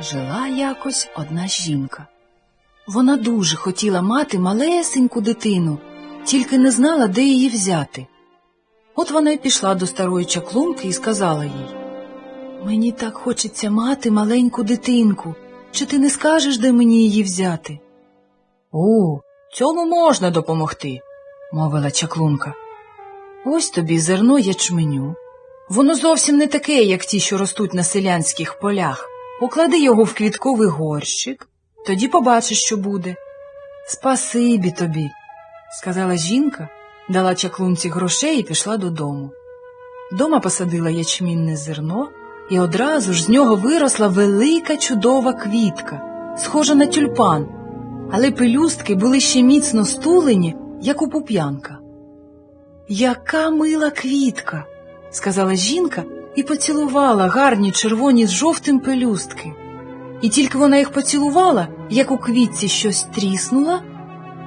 Жила якось одна жінка. Вона дуже хотіла мати малесеньку дитину, тільки не знала, де її взяти. От вона й пішла до старої чаклунки і сказала їй Мені так хочеться мати маленьку дитинку. Чи ти не скажеш, де мені її взяти? О, цьому можна допомогти, мовила чаклунка. Ось тобі зерно ячменю. Воно зовсім не таке, як ті, що ростуть на селянських полях. Поклади його в квітковий горщик, тоді побачиш, що буде. Спасибі тобі, сказала жінка, дала чаклунці грошей і пішла додому. Дома посадила ячмінне зерно, і одразу ж з нього виросла велика чудова квітка, схожа на тюльпан, але пелюстки були ще міцно стулені, як у пуп'янка. Яка мила квітка, сказала жінка і поцілувала гарні червоні з жовтим пелюстки. І тільки вона їх поцілувала, як у квітці щось тріснуло,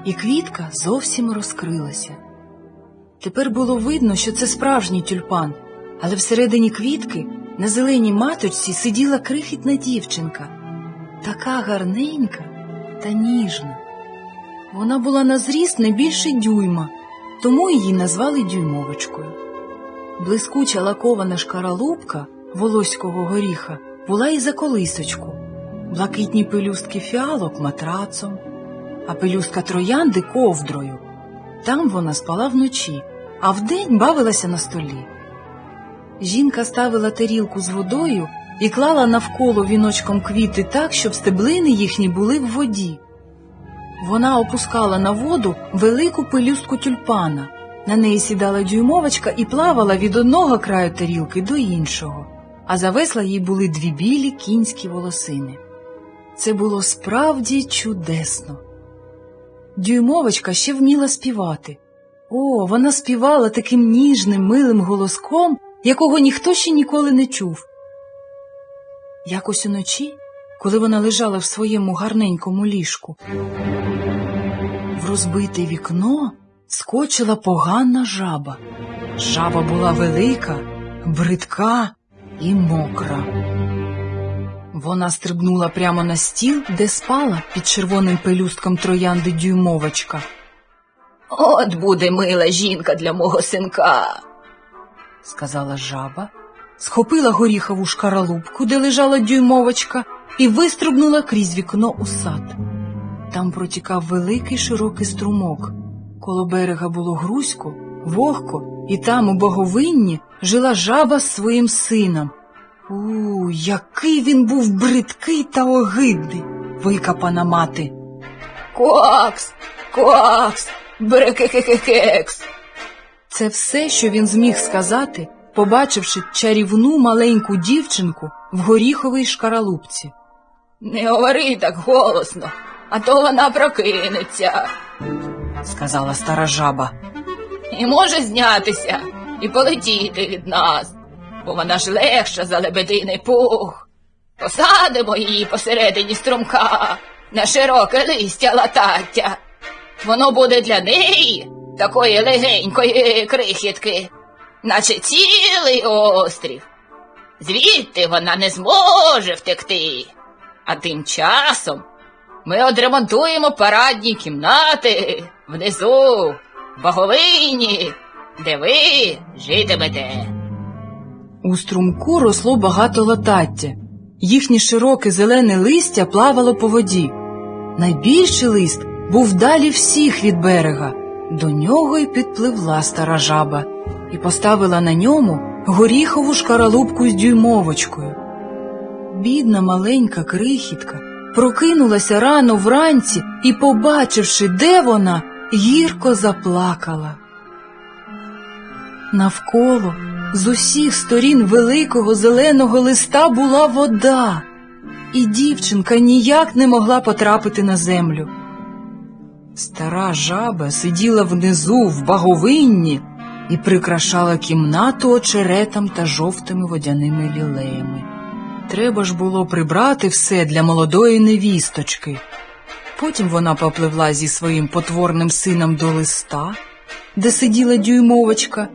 і квітка зовсім розкрилася. Тепер було видно, що це справжній тюльпан, але всередині квітки на зеленій маточці сиділа крихітна дівчинка, така гарненька та ніжна. Вона була на зріст не більше дюйма, тому її назвали дюймовочкою. Блискуча лакована шкаралупка волоського горіха була і за колисочку, блакитні пелюстки фіалок матрацом, а пелюстка троянди ковдрою. Там вона спала вночі, а вдень бавилася на столі. Жінка ставила тарілку з водою і клала навколо віночком квіти так, щоб стеблини їхні були в воді. Вона опускала на воду велику пелюстку тюльпана. На неї сідала дюймовочка і плавала від одного краю тарілки до іншого, а за весла їй були дві білі кінські волосини. Це було справді чудесно. Дюймовочка ще вміла співати. О, вона співала таким ніжним, милим голоском, якого ніхто ще ніколи не чув. Якось уночі, коли вона лежала в своєму гарненькому ліжку, в розбите вікно скочила погана жаба. Жаба була велика, бридка і мокра. Вона стрибнула прямо на стіл, де спала під червоним пелюстком троянди дюймовочка. От буде мила жінка для мого синка. сказала жаба, схопила горіхову шкаралупку, де лежала дюймовочка, і виструбнула крізь вікно у сад. Там протікав великий широкий струмок. Коло берега було грузько, вогко, і там, у боговинні, жила жаба з своїм сином. У, який він був бридкий та огидний, викапана мати. Кокс, кокс, брекекекекекс. Це все, що він зміг сказати, побачивши чарівну маленьку дівчинку в горіховій шкаралупці. Не говори так голосно, а то вона прокинеться. Сказала стара жаба. І може знятися і полетіти від нас, бо вона ж легша за лебединий пух. Посадимо її посередині струмка на широке листя латаття. Воно буде для неї такої легенької крихітки, наче цілий острів. Звідти вона не зможе втекти. А тим часом ми одремонтуємо парадні кімнати внизу, в Баговині, де ви житимете. У струмку росло багато латаття. Їхнє широке зелене листя плавало по воді. Найбільший лист був далі всіх від берега. До нього й підпливла стара жаба і поставила на ньому горіхову шкаралупку з дюймовочкою. Бідна маленька крихітка прокинулася рано вранці і, побачивши, де вона, гірко заплакала. Навколо з усіх сторін великого зеленого листа була вода, і дівчинка ніяк не могла потрапити на землю. Стара жаба сиділа внизу в баговинні і прикрашала кімнату очеретом та жовтими водяними лілеями. Треба ж було прибрати все для молодої невісточки. Потім вона попливла зі своїм потворним сином до листа, де сиділа дюймовочка,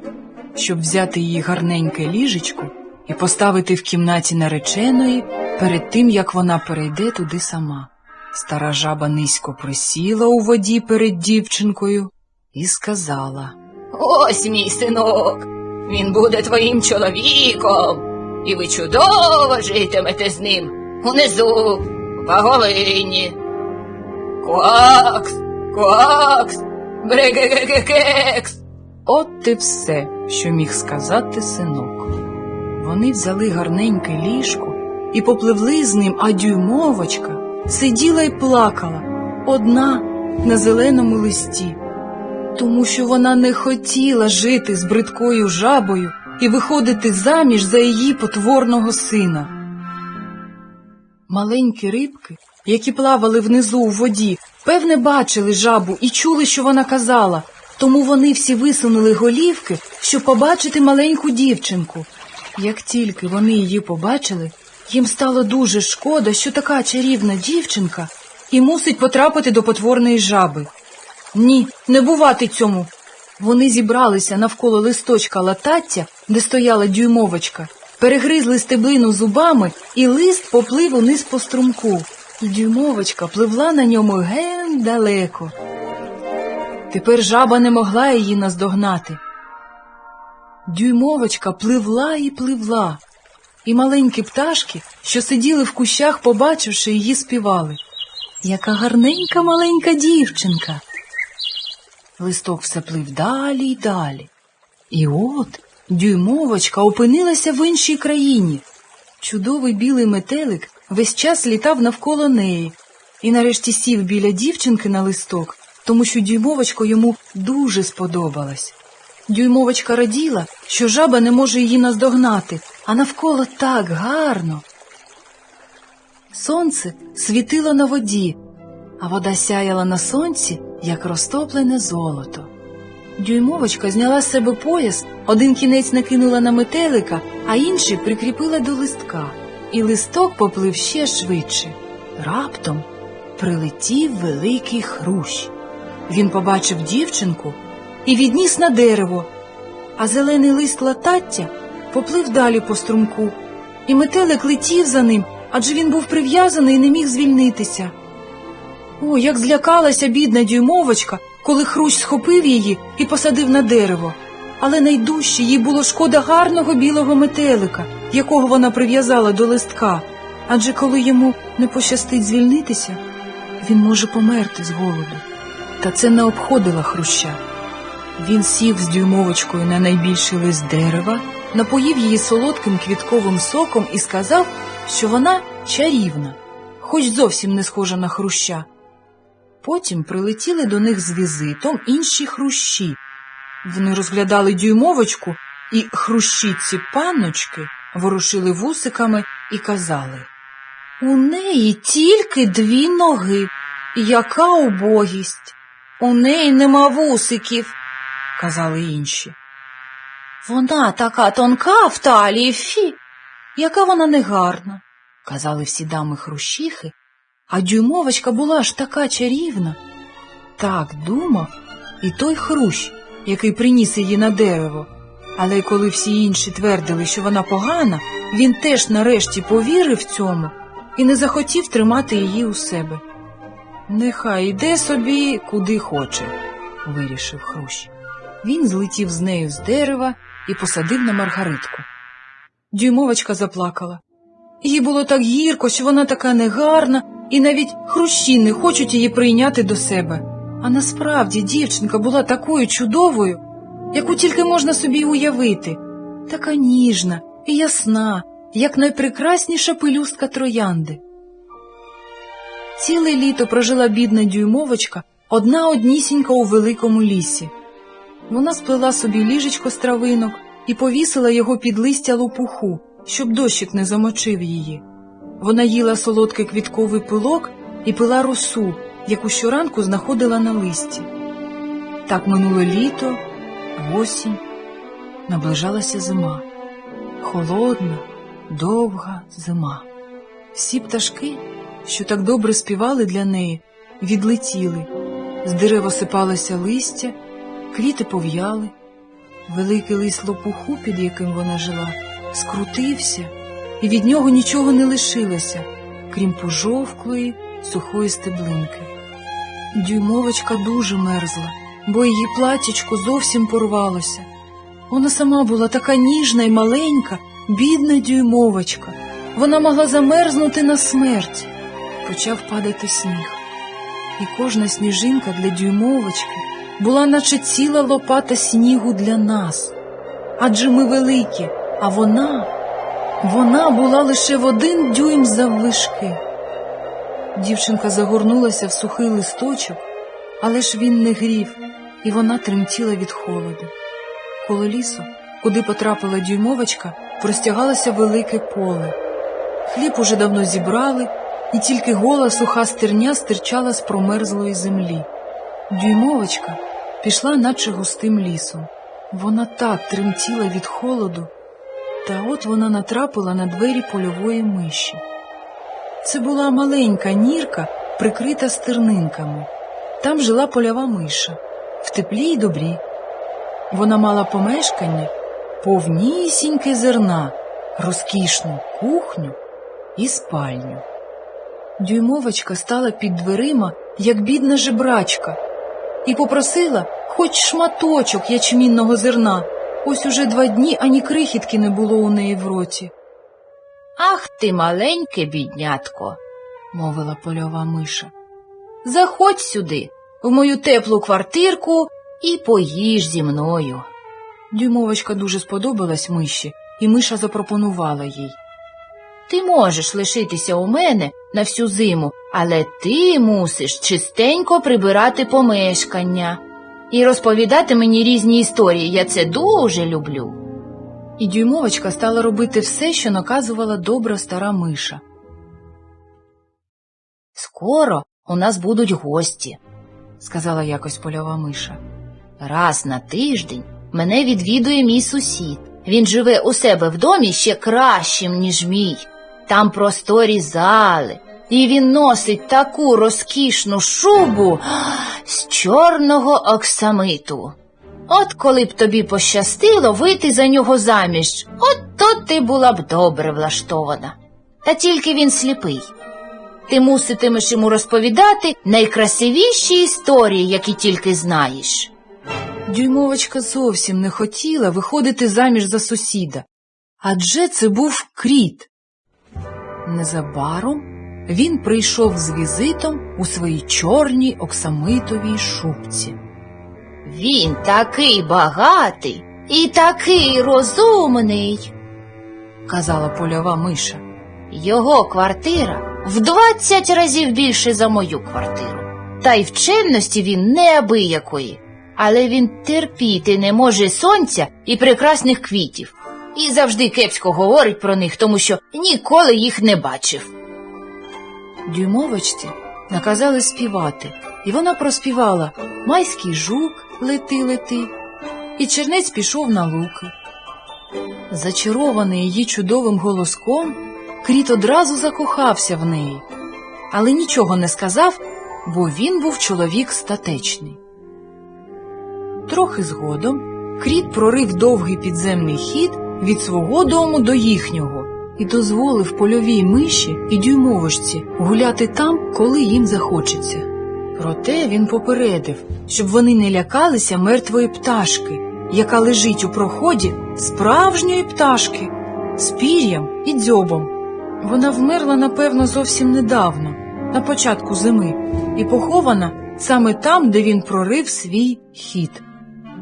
щоб взяти її гарненьке ліжечко і поставити в кімнаті нареченої перед тим як вона перейде туди сама. Стара жаба низько присіла у воді перед дівчинкою і сказала. Ось мій синок. Він буде твоїм чоловіком, і ви чудово житимете з ним унизу, в Паговині. Квакс, квакс, брегегегекекс. От і все, що міг сказати синок. Вони взяли гарненьке ліжко і попливли з ним, а дюймовочка сиділа й плакала одна на зеленому листі, тому що вона не хотіла жити з бридкою жабою і виходити заміж за її потворного сина. Маленькі рибки, які плавали внизу у воді, певне бачили жабу і чули, що вона казала, тому вони всі висунули голівки, щоб побачити маленьку дівчинку. Як тільки вони її побачили, їм стало дуже шкода, що така чарівна дівчинка і мусить потрапити до потворної жаби. Ні, не бувати цьому. Вони зібралися навколо листочка латаття, де стояла дюймовочка, перегризли стеблину зубами, і лист поплив униз по струмку. Дюймовочка пливла на ньому ген далеко. Тепер жаба не могла її наздогнати. Дюймовочка пливла і пливла, і маленькі пташки, що сиділи в кущах, побачивши її, співали. Яка гарненька маленька дівчинка. Листок все плив далі й далі. І от дюймовочка опинилася в іншій країні. Чудовий білий метелик весь час літав навколо неї і нарешті сів біля дівчинки на листок, тому що дюймовочка йому дуже сподобалась. Дюймовочка раділа, що жаба не може її наздогнати, а навколо так гарно. Сонце світило на воді, а вода сяяла на сонці, як розтоплене золото. Дюймовочка зняла з себе пояс, один кінець накинула на метелика, а інший прикріпила до листка, і листок поплив ще швидше. Раптом прилетів великий хрущ. Він побачив дівчинку і відніс на дерево, а зелений лист латаття поплив далі по струмку, і метелик летів за ним, адже він був прив'язаний і не міг звільнитися. О, як злякалася бідна дюймовочка, коли хрущ схопив її і посадив на дерево. Але найдужче їй було шкода гарного білого метелика, якого вона прив'язала до листка, адже коли йому не пощастить звільнитися, він може померти з голоду. Та це не обходило хруща. Він сів з дюймовочкою на найбільший лист дерева, напоїв її солодким квітковим соком і сказав, що вона чарівна, хоч зовсім не схожа на хруща. Потім прилетіли до них з візитом інші хрущі. Вони розглядали дюймовочку, і хрущиці панночки ворушили вусиками і казали У неї тільки дві ноги. Яка убогість! У неї нема вусиків, казали інші. Вона така тонка в талії, фі, яка вона негарна, казали всі дами хрущихи, а дюймовочка була ж така чарівна. Так думав і той хрущ, який приніс її на дерево. Але коли всі інші твердили, що вона погана, він теж нарешті повірив цьому і не захотів тримати її у себе. Нехай іде собі куди хоче, вирішив хрущ. Він злетів з нею з дерева і посадив на маргаритку. Дюймовочка заплакала. Їй було так гірко, що вона така негарна, і навіть хрущі не хочуть її прийняти до себе. А насправді дівчинка була такою чудовою, яку тільки можна собі уявити, така ніжна і ясна, як найпрекрасніша пелюстка троянди. Ціле літо прожила бідна дюймовочка одна однісінька у великому лісі. Вона сплела собі ліжечко з травинок і повісила його під листя лопуху, щоб дощик не замочив її. Вона їла солодкий квітковий пилок і пила росу, яку щоранку знаходила на листі. Так минуло літо, осінь, наближалася зима. Холодна, довга зима. Всі пташки, що так добре співали для неї, відлетіли. З дерев осипалося листя, квіти пов'яли. Великий лист лопуху, під яким вона жила, скрутився і від нього нічого не лишилося, крім пожовклої, сухої стеблинки. Дюймовочка дуже мерзла, бо її платічко зовсім порвалося. Вона сама була така ніжна і маленька, бідна дюймовочка. Вона могла замерзнути на смерть. Почав падати сніг. І кожна сніжинка для дюймовочки була наче ціла лопата снігу для нас. Адже ми великі, а вона, вона була лише в один дюйм заввишки. Дівчинка загорнулася в сухий листочок, але ж він не грів, і вона тремтіла від холоду. Коло лісу, куди потрапила дюймовочка, простягалося велике поле. Хліб уже давно зібрали, і тільки гола суха стерня стирчала з промерзлої землі. Дюймовочка пішла, наче густим лісом. Вона так тремтіла від холоду, та от вона натрапила на двері польової миші. Це була маленька нірка, прикрита стернинками. Там жила польова миша, в теплі й добрі. Вона мала помешкання, повнісіньке зерна, розкішну кухню і спальню. Дюймовочка стала під дверима, як бідна жебрачка, і попросила хоч шматочок ячмінного зерна. Ось уже два дні ані крихітки не було у неї в роті, Ах ти, маленьке біднятко, мовила польова миша. заходь сюди, в мою теплу квартирку і поїж зі мною. Дюймовочка дуже сподобалась миші, і миша запропонувала їй. Ти можеш лишитися у мене на всю зиму, але ти мусиш чистенько прибирати помешкання і розповідати мені різні історії. Я це дуже люблю. І дюймовочка стала робити все, що наказувала добра стара миша. Скоро у нас будуть гості. сказала якось польова миша. Раз на тиждень мене відвідує мій сусід. Він живе у себе в домі ще кращим, ніж мій. Там просторі зали, і він носить таку розкішну шубу з чорного оксамиту. От коли б тобі пощастило вийти за нього заміж, от то ти була б добре влаштована. Та тільки він сліпий. Ти муситимеш йому розповідати найкрасивіші історії, які тільки знаєш. Дюймовочка зовсім не хотіла виходити заміж за сусіда, адже це був кріт. Незабаром він прийшов з візитом у своїй чорній оксамитовій шубці. Він такий багатий і такий розумний. казала польова миша. Його квартира в двадцять разів більше за мою квартиру. Та й в чемності він неабиякої. Але він терпіти не може сонця і прекрасних квітів. І завжди кепсько говорить про них, тому що ніколи їх не бачив. Дюймовочці наказали співати, і вона проспівала Майський жук лети лети, і чернець пішов на луки. Зачарований її чудовим голоском, кріт одразу закохався в неї, але нічого не сказав, бо він був чоловік статечний. Трохи згодом кріт прорив довгий підземний хід від свого дому до їхнього і дозволив польовій миші і дюймовочці гуляти там, коли їм захочеться. Проте він попередив, щоб вони не лякалися мертвої пташки, яка лежить у проході справжньої пташки з пір'ям і дзьобом. Вона вмерла, напевно, зовсім недавно, на початку зими, і похована саме там, де він прорив свій хід.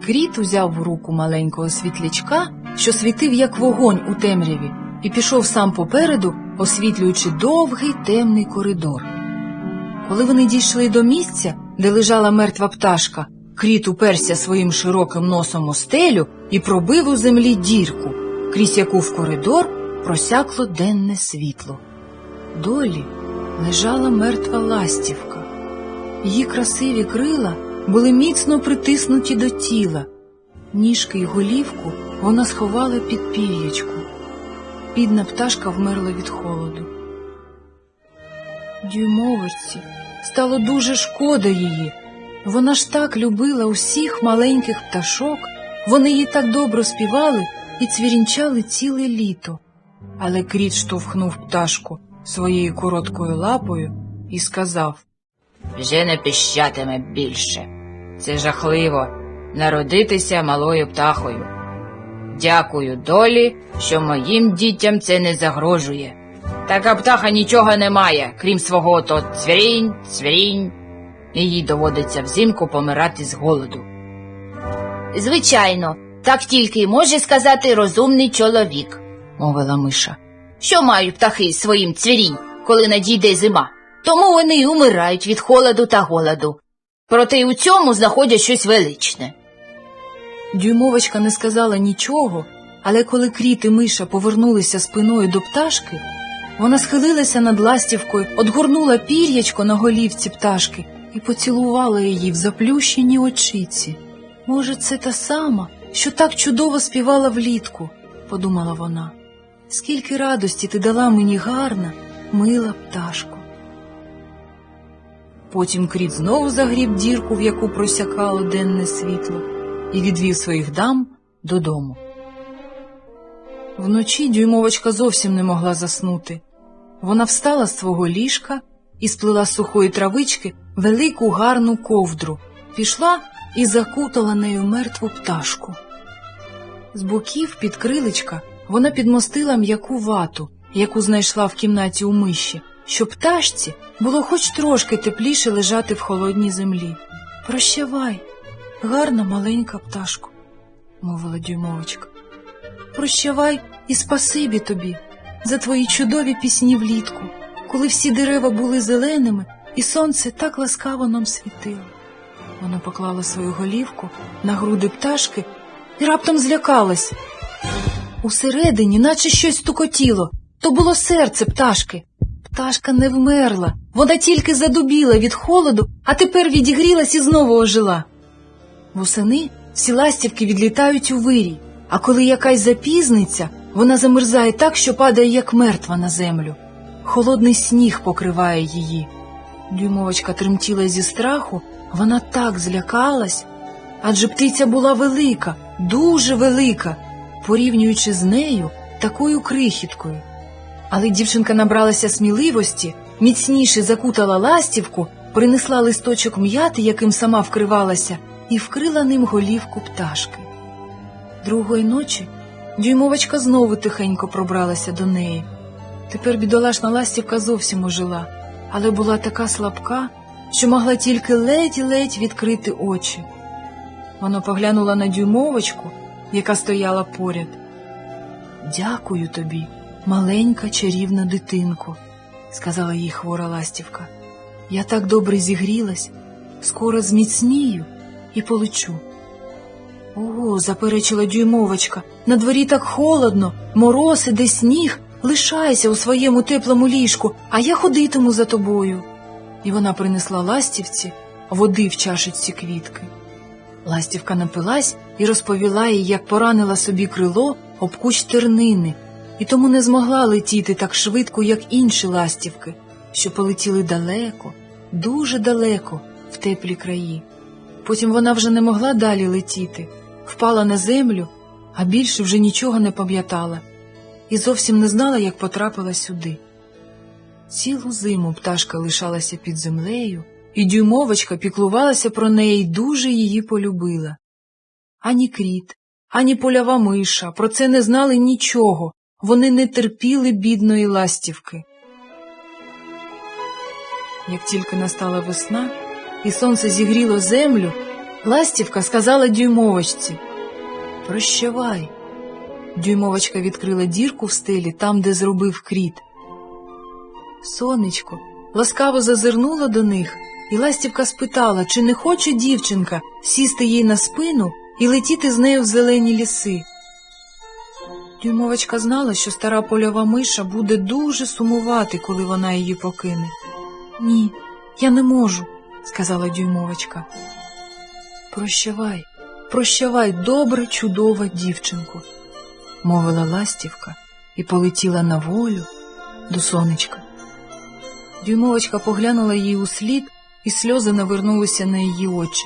Кріт узяв в руку маленького світлячка, що світив як вогонь у темряві, і пішов сам попереду, освітлюючи довгий темний коридор. Коли вони дійшли до місця, де лежала мертва пташка, кріт уперся своїм широким носом у стелю і пробив у землі дірку, крізь яку в коридор просякло денне світло. Долі лежала мертва ластівка. Її красиві крила були міцно притиснуті до тіла. Ніжки й голівку вона сховала під пір'ячку. Бідна пташка вмерла від холоду. Дюймовочці стало дуже шкода її. Вона ж так любила усіх маленьких пташок, вони їй так добре співали і цвірінчали ціле літо. Але кріт штовхнув пташку своєю короткою лапою і сказав Вже не піщатиме більше. Це жахливо народитися малою птахою. Дякую долі, що моїм дітям це не загрожує. Така птаха нічого не має, крім свого то цвірінь, цвірінь, і їй доводиться взимку помирати з голоду. Звичайно, так тільки й може сказати розумний чоловік, мовила миша. Що мають птахи своїм цвірінь, коли надійде зима? Тому вони й умирають від холоду та голоду. Проте й у цьому знаходять щось величне. Дюймовочка не сказала нічого, але коли кріт і миша повернулися спиною до пташки, вона схилилася над ластівкою, одгорнула пір'ячко на голівці пташки і поцілувала її в заплющені очиці. Може, це та сама, що так чудово співала влітку, подумала вона. Скільки радості ти дала мені гарна, мила пташко. Потім кріт знову загріб дірку, в яку просякало денне світло, і відвів своїх дам додому. Вночі дюймовочка зовсім не могла заснути. Вона встала з свого ліжка і сплила з сухої травички велику гарну ковдру, пішла і закутала нею мертву пташку. З боків під крилечка вона підмостила м'яку вату, яку знайшла в кімнаті у миші, щоб пташці було хоч трошки тепліше лежати в холодній землі. Прощавай, гарна маленька пташко, мовила дюймовочка. Прощавай і спасибі тобі за твої чудові пісні влітку, коли всі дерева були зеленими і сонце так ласкаво нам світило. Вона поклала свою голівку на груди пташки і раптом злякалась. Усередині, наче щось стукотіло, то було серце пташки. Пташка не вмерла, вона тільки задубіла від холоду, а тепер відігрілась і знову ожила. Восени всі ластівки відлітають у вирій, а коли якась запізниться, вона замерзає так, що падає, як мертва на землю. Холодний сніг покриває її. Дюймовочка тремтіла зі страху, вона так злякалась, адже птиця була велика, дуже велика, порівнюючи з нею такою крихіткою. Але дівчинка набралася сміливості, міцніше закутала ластівку, принесла листочок м'яти, яким сама вкривалася, і вкрила ним голівку пташки. Другої ночі дюймовочка знову тихенько пробралася до неї. Тепер бідолашна ластівка зовсім ожила, але була така слабка, що могла тільки ледь-ледь відкрити очі. Вона поглянула на дюймовочку, яка стояла поряд. Дякую тобі, маленька чарівна дитинко, сказала їй хвора ластівка. Я так добре зігрілась, скоро зміцнію і полечу. Ого, заперечила дюймовочка, на дворі так холодно, мороз іде сніг, лишайся у своєму теплому ліжку, а я ходитиму за тобою. І вона принесла ластівці води в чашечці квітки. Ластівка напилась і розповіла їй, як поранила собі крило об кущ тернини, і тому не змогла летіти так швидко, як інші ластівки, що полетіли далеко, дуже далеко, в теплі краї. Потім вона вже не могла далі летіти, впала на землю, а більше вже нічого не пам'ятала, і зовсім не знала, як потрапила сюди. Цілу зиму пташка лишалася під землею, і дюймовочка піклувалася про неї й дуже її полюбила. Ані кріт, ані полява миша про це не знали нічого, вони не терпіли бідної ластівки. Як тільки настала весна і сонце зігріло землю, ластівка сказала дюймовочці Прощавай. Дюймовочка відкрила дірку в стелі там, де зробив кріт. Сонечко ласкаво зазирнула до них, і ластівка спитала, чи не хоче дівчинка сісти їй на спину і летіти з нею в зелені ліси. Дюймовочка знала, що стара польова миша буде дуже сумувати, коли вона її покине. Ні, я не можу, сказала дюймовочка. Прощавай, прощавай, добра, чудова дівчинко, мовила ластівка і полетіла на волю до сонечка. Дюймовочка поглянула їй у слід, і сльози навернулися на її очі.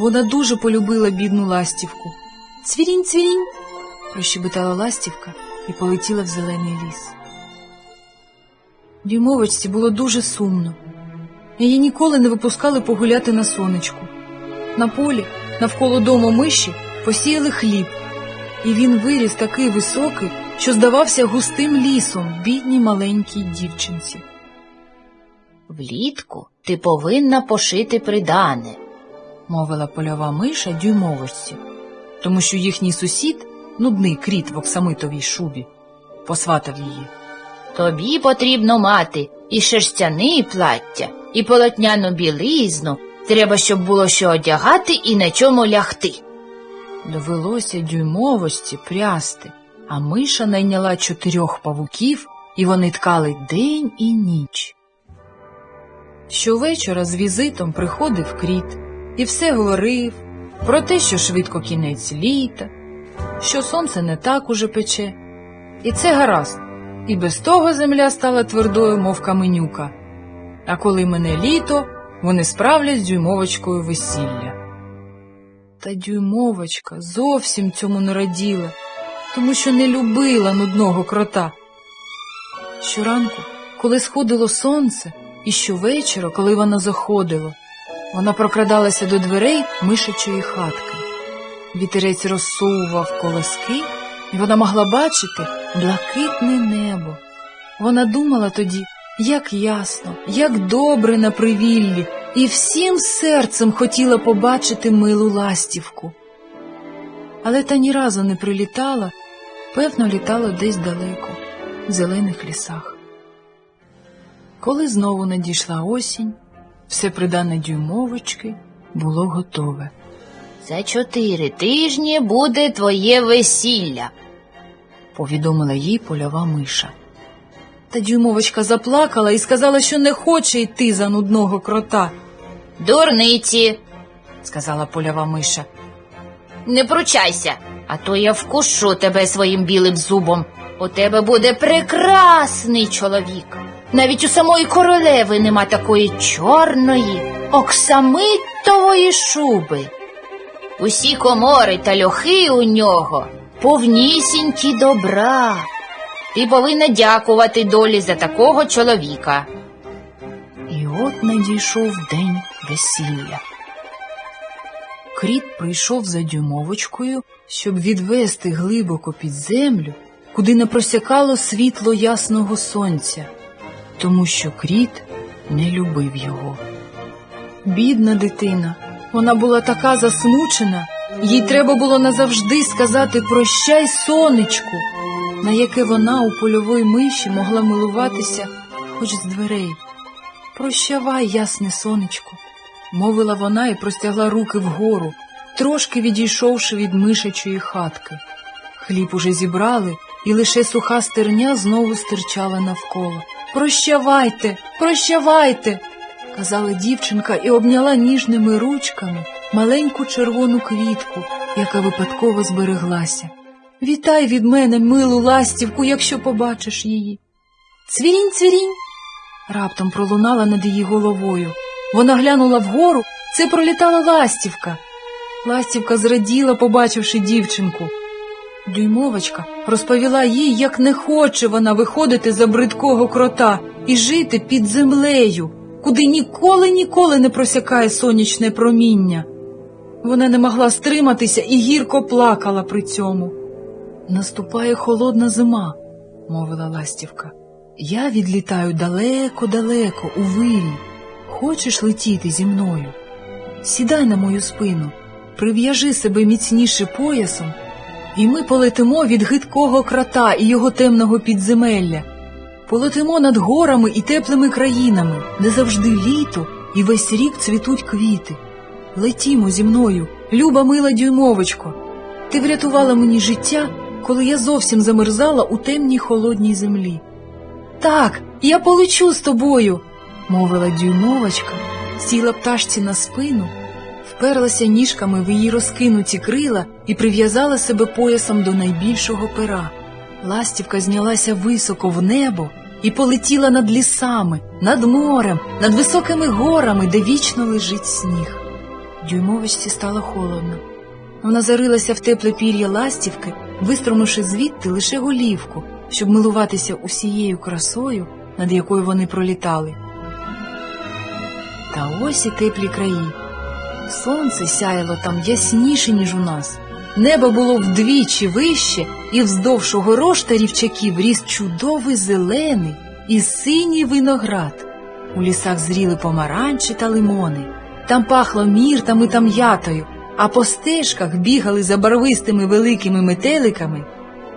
Вона дуже полюбила бідну ластівку. Цвірінь, цвірінь, прощебетала ластівка і полетіла в зелений ліс. Дюймовочці було дуже сумно. Її ніколи не випускали погуляти на сонечку. На полі, навколо дому миші, посіяли хліб, і він виріс такий високий, що здавався густим лісом бідній маленькій дівчинці. Влітку ти повинна пошити придане. мовила польова миша дюймовочці, тому що їхній сусід, нудний кріт в оксамитовій шубі, посватав її. Тобі потрібно мати і шерстяне плаття, і полотняну білизну. Треба, щоб було що одягати і на чому лягти. Довелося дюймовочці прясти, а миша найняла чотирьох павуків, і вони ткали день і ніч. Щовечора з візитом приходив кріт і все говорив про те, що швидко кінець літа, що сонце не так уже пече. І це гаразд, і без того земля стала твердою, мов каменюка. А коли мене літо, вони справлять з дюймовочкою весілля. Та дюймовочка зовсім цьому не раділа, тому що не любила нудного крота. Щоранку, коли сходило сонце, і щовечора, коли воно заходило, вона прокрадалася до дверей мишачої хатки. Вітерець розсовував колоски, і вона могла бачити блакитне небо. Вона думала тоді, як ясно, як добре на привіллі, і всім серцем хотіла побачити милу ластівку. Але та ні разу не прилітала, певно, літала десь далеко, в зелених лісах. Коли знову надійшла осінь, все придане дюймовочки було готове. За чотири тижні буде твоє весілля. повідомила їй польова миша. Та дюймовочка заплакала і сказала, що не хоче йти за нудного крота, Дурниці, сказала польова миша. не пручайся, а то я вкушу тебе своїм білим зубом. У тебе буде прекрасний чоловік. Навіть у самої королеви нема такої чорної, оксамитової шуби. Усі комори та льохи у нього повнісінькі добра. Ти повинна дякувати долі за такого чоловіка. І от надійшов день весілля. Кріт прийшов за дюймовочкою, щоб відвести глибоко під землю, куди не просякало світло ясного сонця, тому що кріт не любив його. Бідна дитина, вона була така засмучена, їй треба було назавжди сказати прощай, сонечку, на яке вона у польової миші могла милуватися хоч з дверей. Прощавай, ясне сонечко, мовила вона і простягла руки вгору, трошки відійшовши від мишачої хатки. Хліб уже зібрали, і лише суха стерня знову стирчала навколо. Прощавайте, прощавайте, казала дівчинка і обняла ніжними ручками маленьку червону квітку, яка випадково збереглася. Вітай від мене, милу ластівку, якщо побачиш її. Цвірінь, цвірінь. Раптом пролунала над її головою. Вона глянула вгору, це пролітала ластівка. Ластівка зраділа, побачивши дівчинку. Дюймовочка розповіла їй, як не хоче вона виходити за бридкого крота і жити під землею, куди ніколи ніколи не просякає сонячне проміння. Вона не могла стриматися і гірко плакала при цьому. Наступає холодна зима, мовила ластівка. Я відлітаю далеко-далеко у вирій. Хочеш летіти зі мною? Сідай на мою спину, прив'яжи себе міцніше поясом, і ми полетимо від гидкого крота і його темного підземелля. Полетимо над горами і теплими країнами, де завжди літо і весь рік цвітуть квіти. Летімо зі мною, люба мила дюймовочко. Ти врятувала мені життя, коли я зовсім замерзала у темній холодній землі. Так, я полечу з тобою, мовила дюймовочка, сіла пташці на спину, вперлася ніжками в її розкинуті крила і прив'язала себе поясом до найбільшого пера. Ластівка знялася високо в небо і полетіла над лісами, над морем, над високими горами, де вічно лежить сніг. Дюймовочці стало холодно. Вона зарилася в тепле пір'я ластівки, вистромивши звідти лише голівку, щоб милуватися усією красою над якою вони пролітали. Та ось і теплі краї. Сонце сяяло там ясніше, ніж у нас. Небо було вдвічі вище, і вздовж огорож рівчаків ріс чудовий зелений і синій виноград. У лісах зріли помаранчі та лимони. Там пахло міртами та м'ятою, а по стежках бігали за барвистими великими метеликами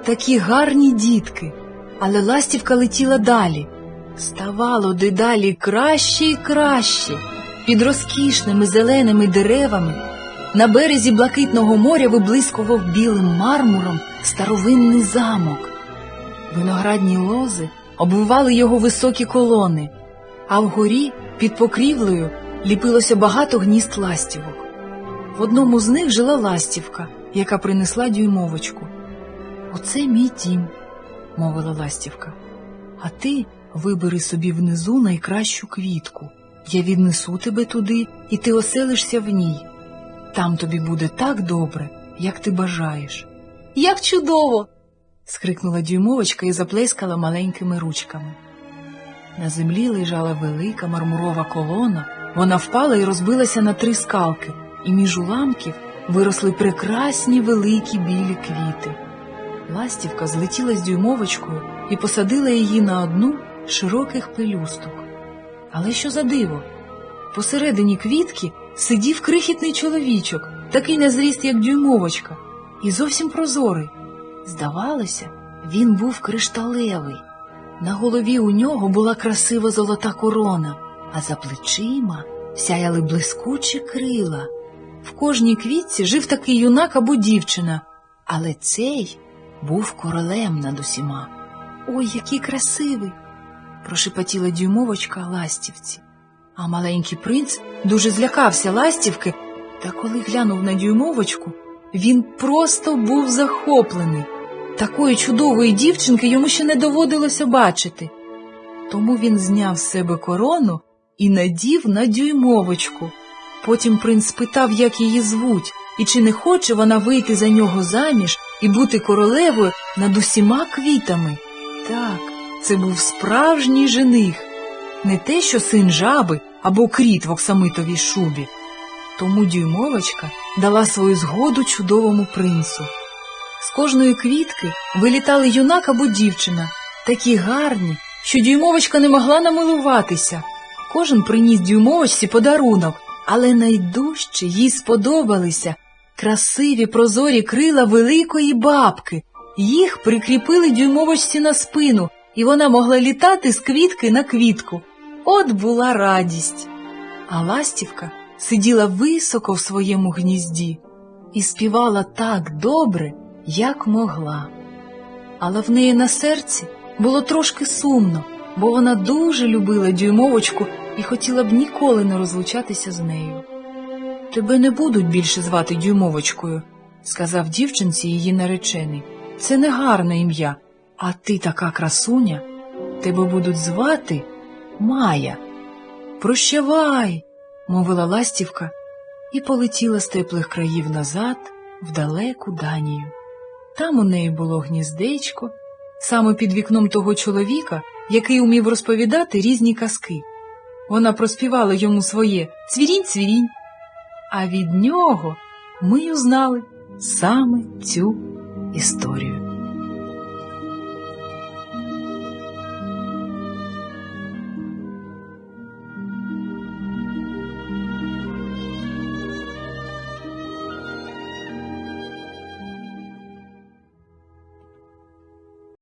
такі гарні дітки. Але ластівка летіла далі. Ставало дедалі краще і краще. Під розкішними зеленими деревами на березі блакитного моря виблискував білим мармуром старовинний замок. Виноградні лози обвивали його високі колони, а вгорі під покрівлею ліпилося багато гнізд ластівок. В одному з них жила ластівка, яка принесла дюймовочку. Оце мій дім, мовила ластівка. А ти вибери собі внизу найкращу квітку. Я віднесу тебе туди, і ти оселишся в ній. Там тобі буде так добре, як ти бажаєш. Як чудово. скрикнула дюймовочка і заплескала маленькими ручками. На землі лежала велика мармурова колона, вона впала і розбилася на три скалки, і між уламків виросли прекрасні великі білі квіти. Ластівка злетіла з дюймовочкою і посадила її на одну широких пелюсток. Але що за диво? Посередині квітки сидів крихітний чоловічок, такий на зріст, як дюймовочка, і зовсім прозорий. Здавалося, він був кришталевий. На голові у нього була красива золота корона, а за плечима сяяли блискучі крила. В кожній квітці жив такий юнак або дівчина, але цей був королем над усіма. Ой, який красивий! прошепотіла дюймовочка ластівці. А маленький принц дуже злякався ластівки, та коли глянув на дюймовочку, він просто був захоплений. Такої чудової дівчинки йому ще не доводилося бачити. Тому він зняв з себе корону і надів на дюймовочку. Потім принц спитав, як її звуть, і чи не хоче вона вийти за нього заміж і бути королевою над усіма квітами. Так, це був справжній жених, не те, що син жаби або кріт в оксамитовій шубі. Тому дюймовочка дала свою згоду чудовому принцу. З кожної квітки вилітали юнак або дівчина, такі гарні, що дюймовочка не могла намилуватися. Кожен приніс дюймовочці подарунок, але найдужче їй сподобалися красиві прозорі крила великої бабки. Їх прикріпили дюймовочці на спину, і вона могла літати з квітки на квітку. От була радість. А ластівка сиділа високо в своєму гнізді і співала так добре, як могла. Але в неї на серці було трошки сумно, бо вона дуже любила дюймовочку і хотіла б ніколи не розлучатися з нею. Тебе не будуть більше звати дюймовочкою, сказав дівчинці її наречений. Це не гарне ім'я, а ти така красуня. Тебе будуть звати Майя. Прощавай, мовила ластівка і полетіла з теплих країв назад в далеку Данію. Там у неї було гніздечко, саме під вікном того чоловіка, який умів розповідати різні казки. Вона проспівала йому своє цвірінь цвірінь, а від нього ми узнали саме цю історію.